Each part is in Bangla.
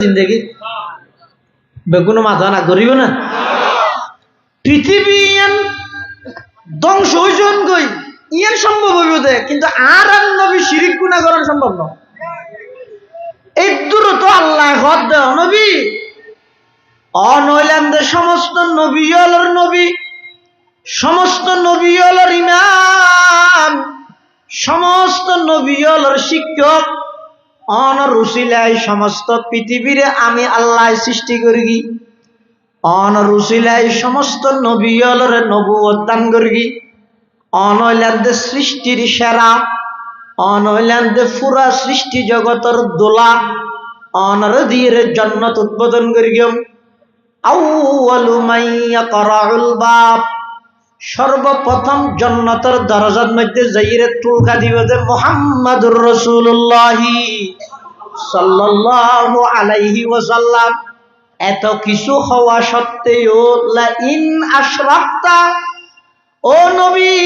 জিন্দগি। বেগুনো মাথা না করিব না? পৃথিবী ইয়ান ধ্বংস হইজন গই, ইয়ান সম্ভব হইব দে, কিন্তু আর আর নবী শিরিক গুণা করার সম্ভব না। এই দূর তো আল্লাহ হদ দেও নবী। অনৈলান্দের সমস্ত নবী অলর নবী, সমস্ত নবী অলর ইমাম, সমস্ত নবী অলর শিক্ষক অনর রুসিলাই সমস্ত পৃথিবীরে আমি আল্লাহ সৃষ্টি করি অনর রুসিলাই সমস্ত নবী অলরে নবু দান করি অনৈলান্দের সৃষ্টির সেরা অনৈলান্দের ফুরা সৃষ্টি জগতর দোলা অনর দিয়ে জন্নত উদ্বোধন করি আউয়ালু মাইয়া করাউল বাপ সর্বপ্রথম জন্নতর দরজার মধ্যে যাইরে টুলকা দিব যে মোহাম্মদুর রসুল্লাহি সাল্লাল্লাহু আলাইহি ওয়াসাল্লাম। এত কিছু হওয়া সত্ত্বেও লা ইন আশরাকতা ও নবী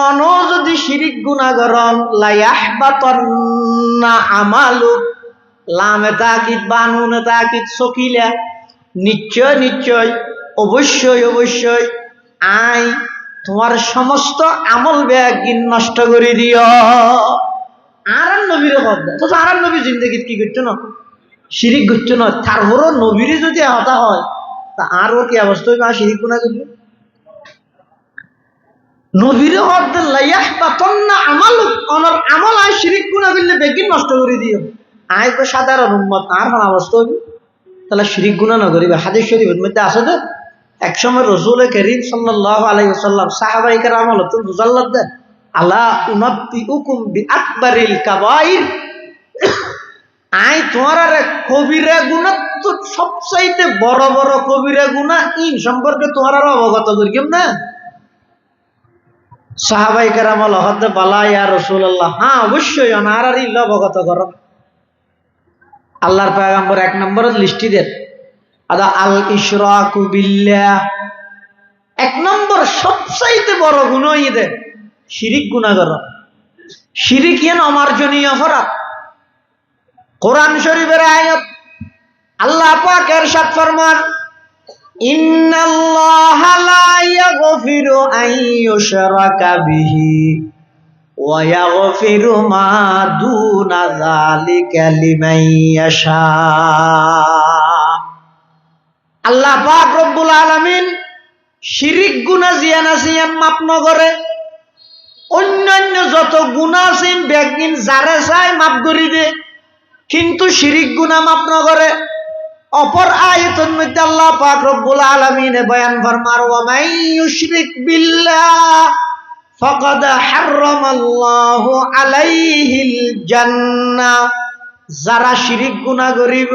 অন যদি শিরিক গুনাহগরন লা ইয়াহবাতান্না আমালু, লামে তাকিদ, বানুনে তাকিদ, সকিলা। নিশ্চয় নিশ্চয়, অবশ্যই অবশ্যই আই, তোমার সমস্ত আমল ব্যাগিন নষ্ট করে দিও। আর নবীরে তো আর নবী জিন্দগিত কি করছ না? শিরিক করছ না? তারপরও নবীরে যদি হতা হয়, তা আর ওর কি অবস্থা হইবে? আর গুণা করবে? নবীরে হদ লাইয়াহ পাতন্না আমাল অনর আমল আয় শিরিক গুণা করলে বেগিন নষ্ট করে দিও। আয় তো সাধারণ উম্মত, আর অবস্থা হইবে? তাহলে শিরিক গুণা না করিবে। হাদিস শরীফের মধ্যে আছে যে একসময় রসুল করিম সাল্লাহ আলাই সাল্লাম সাহাবাই কারাম হলো তো বুঝাল্লাহ দেন আল্লাহ উনত্তি উকুম বি আকবরিল কাবাইর। আই, তোমার আর কবিরা গুণা তো সবচাইতে বড় বড় কবিরা গুণা ইন সম্পর্কে তোমার আর অবগত করিম না সাহাবাই কারাম হতে বালা ইয়া রসুল আল্লাহ হ্যাঁ অবশ্যই অনার আর অবগত কর। আল্লাহর পয়গাম্বর এক নম্বর লিস্টি দেন। আদা আল ইশরাকু এক নম্বর সবচাইতে বড় গুণ ইদে শিরিক গুণাগর শিরিক অমার্জনীয় অপরাধ। কোরআন শরীফের আয়াত, আল্লাহ পাক এরশাদ ফরমান, ইন্নাল্লাহ মা আল্লাহ পাক রব্বুল আলামিন শিরিক গুনাহ, জিয়ানা সিয়াম মাপ নগরে অন্যান্য যত গুনাহ আছেন বেগিন যারে চাই মাপ করি দে। কিন্তু শিরিক গুনাহ মাপ নগরে অপর আয়াতের মধ্যে আল্লাহ পাক রব্বুল আলামিনে বয়ান ফরমার ওয়া মাই ইউশরিক বিল্লাহ ফাকাদ হারামাল্লাহু আলাইহিল জান্নাহ। যারা শিরিক গুণা করিব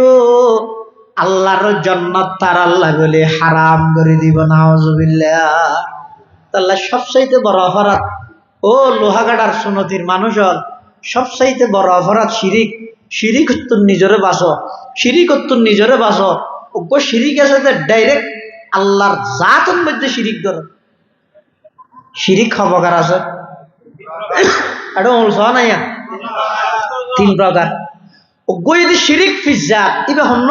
আল্লাহর জন্নত তার আল্লাহ বলে হারাম করে দিব, নাউজুবিল্লাহ। তাল্লা সবচাইতে বড় অপরাধ, ও লোহাগাড়ার সুনতির মানুষ সবচাইতে বড় অপরাধ শিরিক। শিরিক তোর নিজরে বাস শিরিক তোর নিজরে বাস ওগো শিরিক আছে ডাইরেক্ট আল্লাহর জাতের মধ্যে শিরিক ধর। শিরিক খবকার আছে। তিন প্রকার। ওগো যদি শিরিক ফিজাত হন্য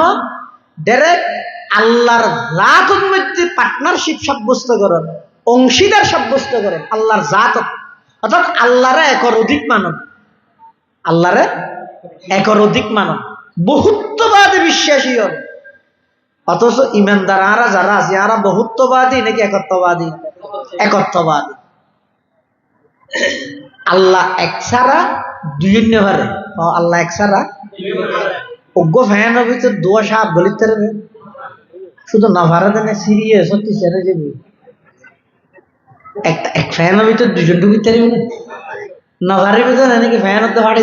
ডাইরেক্ট আল্লাহর জাতের মধ্যে পার্টনারশিপ সাব্যস্ত করেন, অংশীদার সাব্যস্ত করেন আল্লাহর জাত অর্থাৎ আল্লাহরে একর অধিক মানব। আল্লাহরে একর অধিক মানব। বহুত্ববাদে বিশ্বাসী হন। অথচ ইমানদার আরা যারা আছে, আরা বহুত্ববাদী নাকি একত্ববাদী? একত্ববাদী। আল্লাহ এক ছাড়া দুই পারে আল্লাহ এক ছাড়া অজ্ঞ ফ্যানের ভিতর দোয়া সাপ গলিতে শুধু না ভাড়া দেনে সিরিয়াস সত্যি সেরে যাবি। এক ভিতর দুজন না। নাকি ফ্যান হতে ফাটে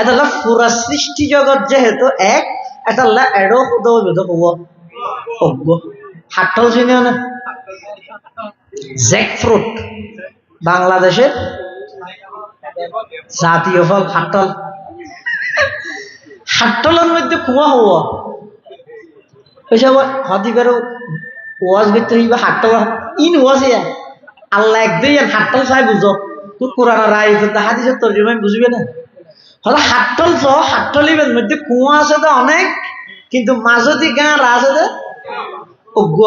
এটা পুরা সৃষ্টি জগৎ যেহেতু এক এটা হলো এডো কব অজ্ঞ হাটল চিনিও না। জ্যাক ফ্রুট, বাংলাদেশের জাতীয় ফল হাটল হাট্টলের মধ্যে কুয়া হওয়া। ওইসব হদি বেরো ওয়াজ করতে হইবা হাট্টল ইন ওয়াজ ইয়া আল্লাহ একদিন হাট্টল চাই বুঝো। তোর কোরআন রায় তো হাদিসের তর্জমাই বুঝবে না। হলো হাট্টল তো হাট্টলিবের মধ্যে কুয়া আছে তো অনেক, কিন্তু মাজতি গাঁ আছে অজ্ঞ।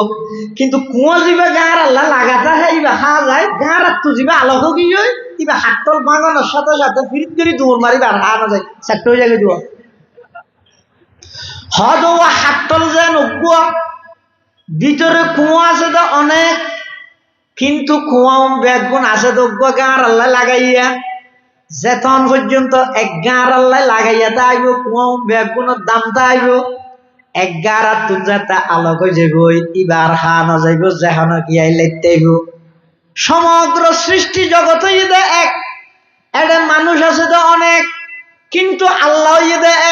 কিন্তু কুঁয়া যিবা গাঁর আল্লাহ লাগাতা হে, ইবা খা যায় গাঁর তো যিবা আলোক কি হয় ইবা হাতল বাগানোর সাথে সাথে ফিরিত করে দৌড় মারি বার হা না যায় চারটে হয়ে যাবে হদ ও হাতল যেন অজ্ঞ ভিতরে কুঁয়া আছে তো অনেক, কিন্তু কুঁয়া বেগুন আছে তো গাঁর আল্লাহ লাগাইয়া। যেতন পর্যন্ত এক গাঁর আল্লাহ লাগাইয়া তা আইব কুঁয়া বেগুনের দামটা আইব। এগারা তুজাতা আলোক হয়ে যাব ইবার হানো যাইব যেহন গিয়াই লেতাইব সমগ্র সৃষ্টি ইদে এক এটা মানুষ আছে তো অনেক, কিন্তু আল্লাহ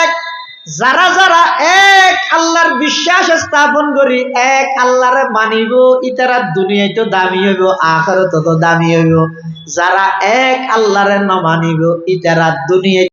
এক। যারা যারা এক আল্লাহর বিশ্বাস স্থাপন করি, এক আল্লাহরে মানিব ইতারা দুনিয়ায় তো দামি হইব, আখেরত তো দামি হইব। যারা এক আল্লাহরে ন মানিব ইতারা দুনিয়ায়